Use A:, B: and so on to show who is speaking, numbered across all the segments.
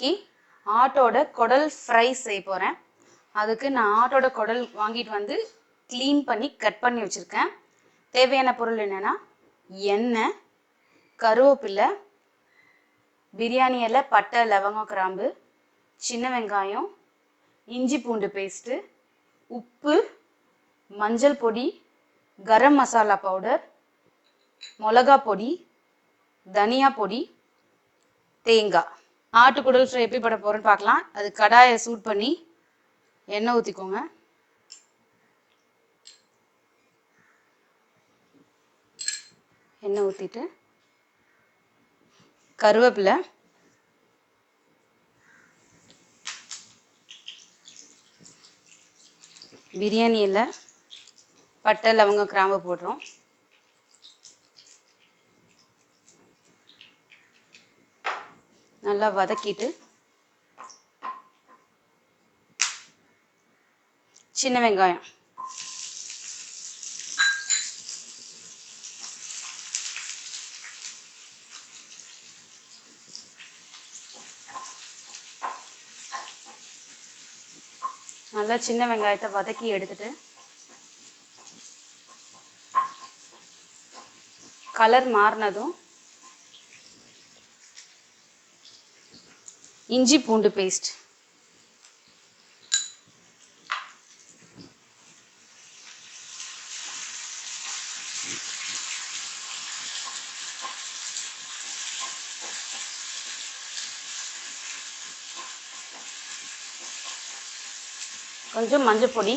A: இன்னைக்கு ஆட்டோட குடல் ஃப்ரை செய்ய போகிறேன் அதுக்கு நான் ஆட்டோட குடல் வாங்கிட்டு வந்து க்ளீன் பண்ணி கட் பண்ணி வச்சுருக்கேன். தேவையான பொருள் என்னென்னா எண்ணெய் கருவேப்பிலை பிரியாணி இலை பட்டை லவங்கம் கிராம்பு சின்ன வெங்காயம் இஞ்சி பூண்டு பேஸ்ட்டு உப்பு மஞ்சள் பொடி கரம் மசாலா பவுடர் மிளகா பொடி தனியா பொடி தேங்காய். ஆட்டுக்குடல் ஃப்ரை எப்படி பட போகிறேன்னு பார்க்கலாம். அது கடாயை சூட் பண்ணி எண்ணெய் ஊற்றிக்கோங்க எண்ணெய் ஊற்றிட்டு கருவேப்பிலை. பிரியாணி இலை பட்டை லவங்கம் கிராம்பு போடுறோம். நல்லா வதக்கிட்டு சின்ன வெங்காயம். நல்லா சின்ன வெங்காயத்தை வதக்கி எடுத்துட்டு கலர் மாறினதும் இஞ்சி பூண்டு பேஸ்ட் கொஞ்சம் மஞ்சள் பொடி.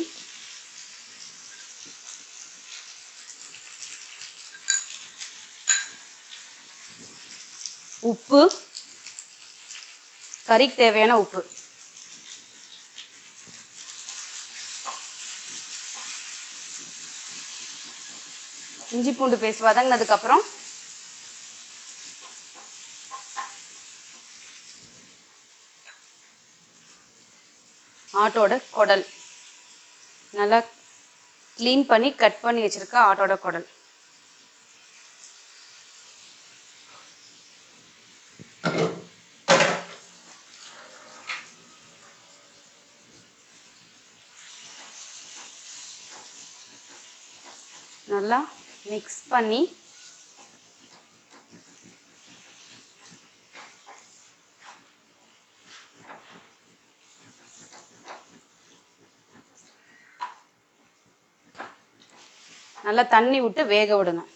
A: உப்பு. கறிக்கு தேவையான உப்பு. இஞ்சி பூண்டு பேஸ்ட் வதங்கினதுக்கப்புறம் ஆட்டோட குடல். நல்லா க்ளீன் பண்ணி கட் பண்ணி வச்சுருக்க ஆட்டோட குடல். நல்லா மிக்ஸ் பண்ணி நல்லா தண்ணி விட்டு வேக விடணும்.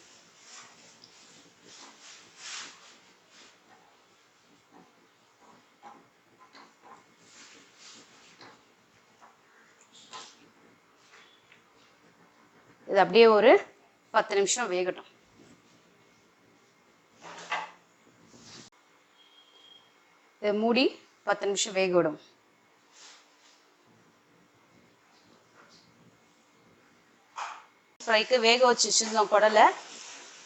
A: இது அப்படியே ஒரு பத்து நிமிஷம் வேகட்டும். இதை மூடி பத்து நிமிஷம் வேக விடும் ஃப்ரைக்கு வேக வச்சு வச்சுருந்தோம் குடலை.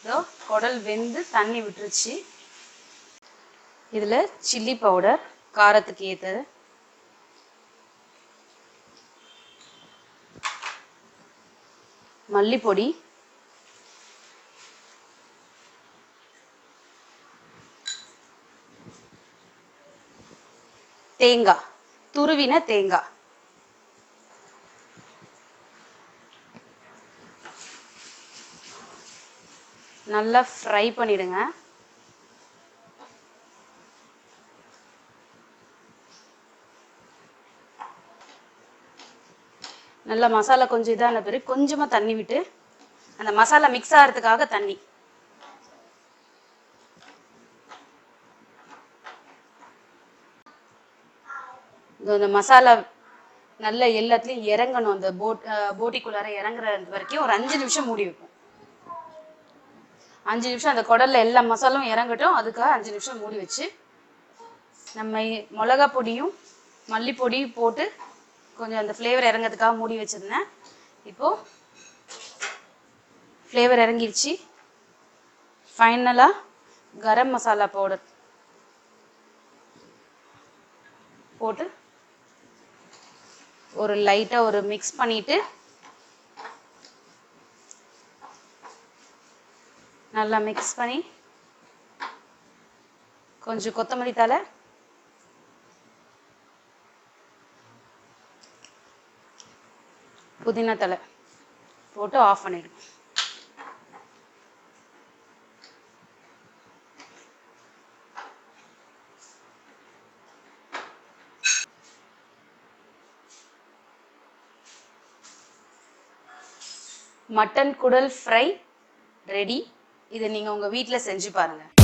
A: இதோ குடல் வெந்து தண்ணி விட்டுருச்சு. இதில் சில்லி பவுடர் காரத்துக்கு ஏற்றது. மல்லிப்பொடி. தேங்காய் துருவின தேங்காய் நல்லா ஃப்ரை பண்ணிடுங்க. நல்லா மசாலா கொஞ்சம் இதான பிறகு கொஞ்சமாக தண்ணி விட்டு அந்த மசாலா மிக்ஸ் ஆகிறதுக்காக தண்ணி. அந்த மசாலா நல்ல எல்லாத்துலேயும் இறங்கணும். அந்த போட் போட்டிக்குள்ளார இறங்குற வரைக்கும் ஒரு அஞ்சு நிமிஷம் மூடி வைப்போம். அஞ்சு நிமிஷம் அந்த குடல்ல எல்லா மசாலும் இறங்கட்டும். அதுக்காக அஞ்சு நிமிஷம் மூடி வச்சு நம்ம மிளகா பொடியும் மல்லிப்பொடியும் போட்டு கொஞ்சம் அந்த ஃப்ளேவர் இறங்கிறதுக்காக மூடி வச்சுருந்தேன். இப்போது ஃப்ளேவர் இறங்கிருச்சு. ஃபைனலாக கரம் மசாலா பவுடர் போட்டு ஒரு லைட்டாக ஒரு மிக்ஸ் பண்ணிவிட்டு நல்லா மிக்ஸ் பண்ணி கொஞ்சம் கொத்தமல்லி தலை புதினா தலை போட்டு ஆஃப் பண்ணிடுங்க மட்டன் குடல் ஃப்ரை ரெடி இதை நீங்கள் உங்கள் வீட்டில் செஞ்சு பாருங்கள்